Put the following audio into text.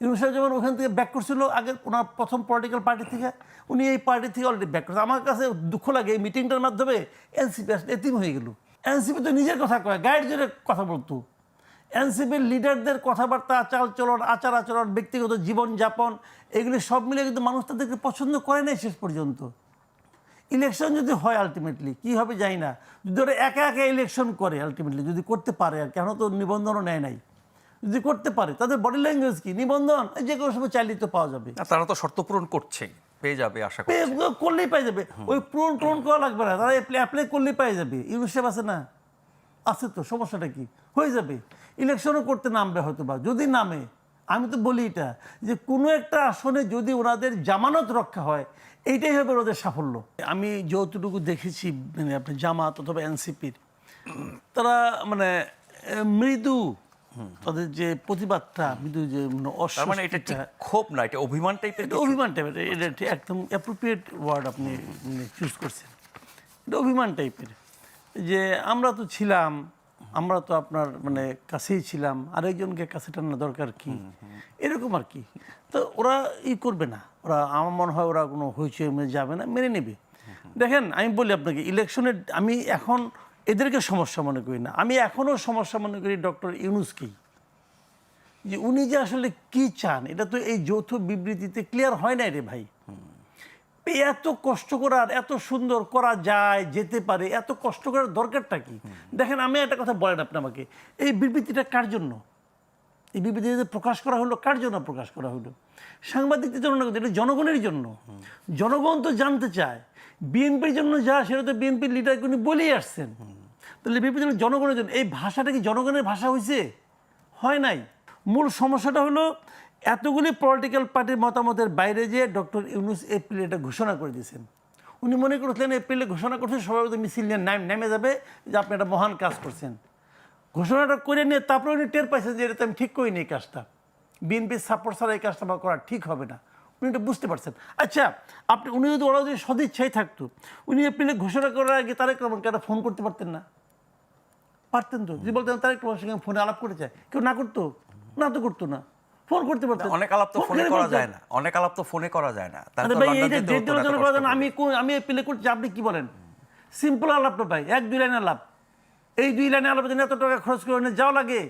ইউনুস যেমন ওখান থেকে ব্যাক করছিল আগে ওনার প্রথম পলিটিক্যাল পার্টি থেকে, উনি এই পার্টি থেকে অলরেডি ব্যাক করছে। আমার কাছে দুঃখ লাগে এই মিটিংটার মাধ্যমে এনসিপি আসলে এতিম হয়ে গেল। এনসিপি তো নিজের কথা কয় গাইড জোরে কথা বলতো। এনসিপির লিডারদের কথাবার্তা চাল চলন আচার আচরণ ব্যক্তিগত জীবনযাপন, এগুলি সব মিলে কিন্তু মানুষ তাদেরকে পছন্দ করে নাই শেষ পর্যন্ত। ইলেকশন যদি হয় আলটিমেটলি কী হবে জানি না। যদি ওরা একা একা ইলেকশন করে আলটিমেটলি যদি করতে পারে আর কেন তো নিবন্ধনও নেয় নাই। যদি করতে পারে তাদের বডি ল্যাঙ্গুয়েজ কি? নিবন্ধন? এই যে কোনো সময় চাইলেই তো পাওয়া যাবে। তারা তো শর্ত পূরণ করছেই পেয়ে যাবে আশা করি করলেই পাই যাবে। ওই পূরণ পূরণ করা লাগবে না। তারা অ্যাপ্লাই করলেই পাই যাবে। ইউনিসেফ আছে না? আছে তো সমস্যাটা কি? হয়ে যাবে। ইলেকশনও করতে নামবে হয়তো বা যদি নামে আমি তো বলি এটা যে কোনো একটা আসনে যদি ওনাদের জামানত রক্ষা হয় এইটাই হবে ওদের সাফল্য। আমি যতটুকু দেখেছি মানে আপনার জামাত অথবা এনসিপির তারা মানে মৃদু তাদের যে প্রতিবাদটা মৃদু যে মানে মানে এটা ক্ষোভ না এটা অভিমান টাইপের এটা অভিমান টাইপের এটা একদম অ্যাপ্রোপ্রিয়েট ওয়ার্ড আপনি চুজ করছেন। এটা অভিমান টাইপের যে আমরা তো ছিলাম আমরা তো আপনার মানে কাছেই ছিলাম আরেকজনকে কাছে টানা দরকার কি? এরকম আর কি। তো ওরা ই করবে না। ওরা আমার মনে হয় ওরা কোনো হইচই যাবে না মেনে নেবে। দেখেন আমি বলি আপনাকে ইলেকশনের আমি এখন এদেরকে সমস্যা মনে করি না। আমি এখনও সমস্যা মনে করি ডক্টর ইউনুসকেই। যে উনি যে আসলে কি চান, এটা তো এই যৌথ বিবৃতিতে ক্লিয়ার হয় নাই রে ভাই। এত কষ্ট করার এত সুন্দর করা যায়, যেতে পারে, এত কষ্ট করার দরকারটা কি? দেখেন, আমি একটা কথা বলেন আপনি আমাকে। এই বিবৃতিটা কার জন্য? এই বিবৃতি যে প্রকাশ করা হলো, কার জন্য প্রকাশ করা হলো? সাংবাদিকদের জন্য এটা জনগণের জন্য। জনগণ তো জানতে চায়। বিএনপির জন্য যা, সেটা তো বিএনপির লিডার উনি বলেই আসছেন। তাহলে জন্য জনগণের জন্য। এই ভাষাটা কি জনগণের ভাষা হয়েছে হয় নাই। মূল সমস্যাটা হলো, এতগুলি পলিটিক্যাল পার্টির মতামতের বাইরে যে ডক্টর ইউনুস এপ্রিল এটা ঘোষণা করে দিয়েছেন। উনি মনে করছিলেন এপ্রিলে ঘোষণা করছেন, সবাই মিছিল নিয়ে নাম, নেমে যাবে, যে আপনি একটা মহান কাজ করছেন। ঘোষণাটা করে নিয়ে তারপরে উনি টের পাইছেন যে এটা আমি ঠিক করিনি এই কাজটা। বিএনপির সাপোর্ট ছাড়া এই কাজটা আমার করা ঠিক হবে না। উনি এটা বুঝতে পারছেন। আচ্ছা আপনি উনি যদি ওরা যদি সদিচ্ছাই থাকতো উনি এপ্রিলে ঘোষণা করার আগে তারেক রহমানকে একটা ফোন করতে পারতেন না? পারতেন তো? যদি বলতেন তারেক রহমানের সঙ্গে ফোনে আলাপ করে চায় কেউ না করতো? না তো করতো না। ফোন করতে পারতেন। অনেক আলাপ তো ফোনে করা যায় না। অনেক আলাপ তো ফোনে করা যায় না। তাহলে ভাই এইটা যেতে ডেট করা যায় না। আমি আমি এপিলে করছি আপনি কি বলেন? সিম্পল আলাপ তো ভাই এক দুই লাইন আলাপ। এই দুই লাইনে আলোচনা এত টাকা খরচ করে নিয়ে যাওয়া লাগে?